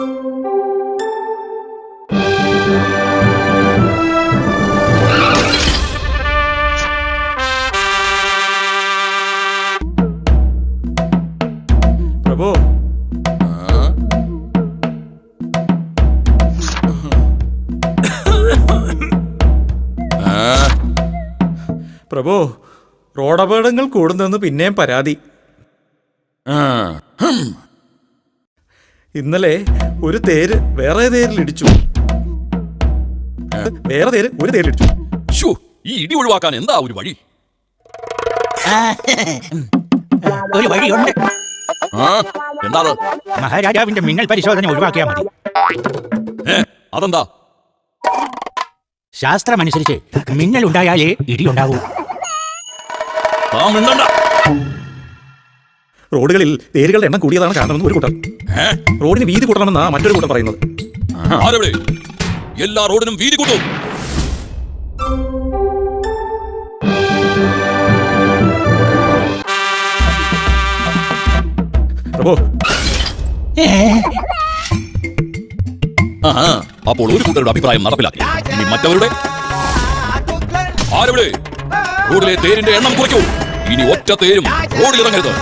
പ്രഭു. പ്രഭു റോഡപകടങ്ങൾ കൂടുന്നെന്ന് പിന്നെയും പരാതി. ഇന്നലെ ഒരു തേര് വേറെ തേരിൽ ഇടിച്ചു വേറെ തേര് ഒരു തേര് ഇടിച്ചു ശ്ശോ, ഈ ഇടി ഒഴിവാക്കാൻ എന്താ ഒരു വഴി? ഒരു വഴിയുണ്ട്. ആ, എന്താ അത്? മഹാരാജാവിന്റെ മിന്നൽ പരിശോധന ഒഴിവാക്കിയാൽ മതി. ഏ, അതെന്താ? ശാസ്ത്രമനുസരിച്ച് മിന്നൽ ഉണ്ടായാലേ ഇടിയുണ്ടാവൂ. താ മിണ്ടണ്ട. റോഡുകളിൽ തേരുകളുടെ എണ്ണം കൂടിയതാണ് കാരണമെന്ന് ഒരു കൂട്ടം റോഡിന് വീതി കൂട്ടണമെന്നാ മറ്റൊരു കൂട്ടം പറയുന്നത്. ആരെവിടെ? എല്ലാ റോഡിനും വീതി കൂട്ടും. പ്രഭു. അപ്പോൾ ഒരു കൂട്ടരുടെ അഭിപ്രായം നടപ്പിലാക്കി. ഇനി മറ്റവരുടെ? ആരവിടെ? റോഡിലെ തേരിന്റെ എണ്ണം കുറയ്ക്കൂ. ഇനി ഒറ്റ തേരും റോഡിൽ ഇറങ്ങരുത്